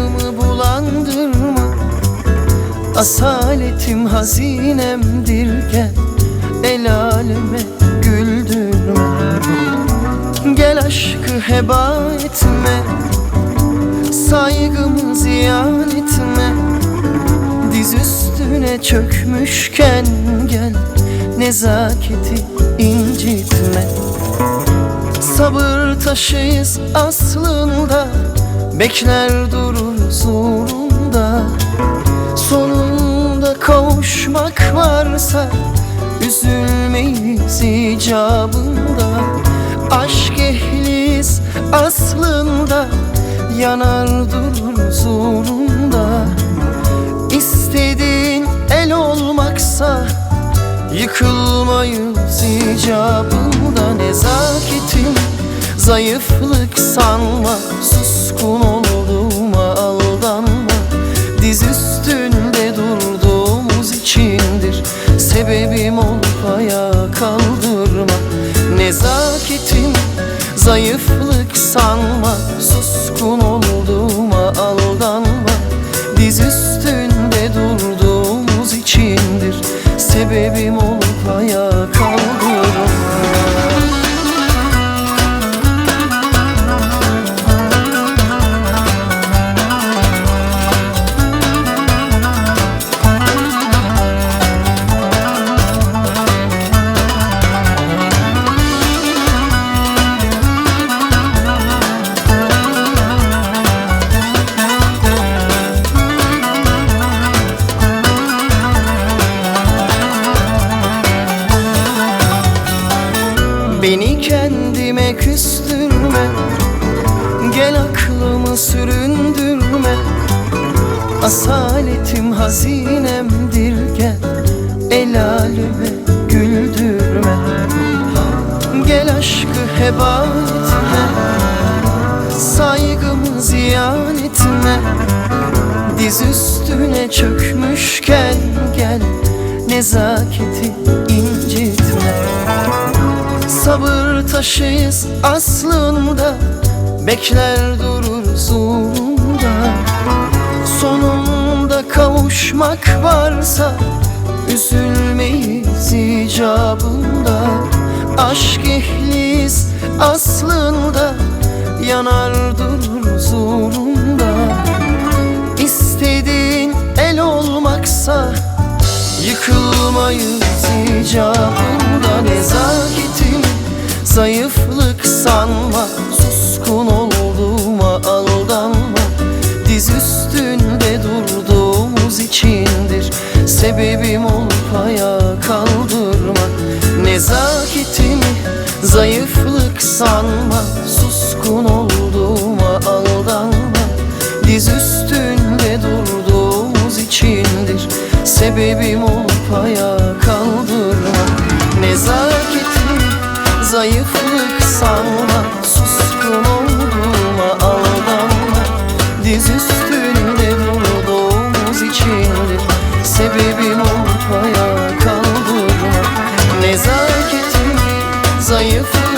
Aklımı bulandırma. Asaletim hazinemdir gel El aleme güldürme. Gel aşkı heba etme. Saygımı ziyan etme. Diz üstüne çökmüşken gel Nezaketi incitme. Sabır taşıyız aslında Bekler dururuz uğrunda Sonunda kavuşmak varsa Üzülmeyiz icabında. Aşk ehliyiz aslında Yanar dururuz uğrunda İstediğin el olmaksa Yıkılmayız icabında. Nezaketim zayıflık sanma Suskun olduğuma aldanma. Diz üstünde durduğumuz içindir Sebebim olup ayağa kaldırma. Nezaketim zayıflık sanma Suskun olduğuma aldanma. Diz üstünde durduğumuz içindir Sebebim olup ayağa kaldırma Beni kendime küstürme. Gel aklımı süründürme. Asaletim hazinemdir gel El aleme güldürme. Gel aşkı heba etme Saygımı ziyan etme. Diz üstüne çökmüşken gel Nezaketi incitme Sabır taşıyız aslında. Bekler dururuz uğrunda Sonunda kavuşmak varsa Üzülmeyiz icabında. Aşk ehliyiz aslında Yanar dururuz uğrunda Zayıflık sanma Suskun olduğuma aldanma. Diz üstünde durduğumuz içindir Sebebim olup ayağa kaldırma. Nezaketimi zayıflık sanma Suskun olduğuma aldanma. Diz üstünde durduğumuz içindir Sebebim olup ayağa zayıflık sanma Suskun olduğuma aldanma Diz üstünde durduğumuz içindir Sebebim ortaya kaldırma. Nezaketimi zayıflık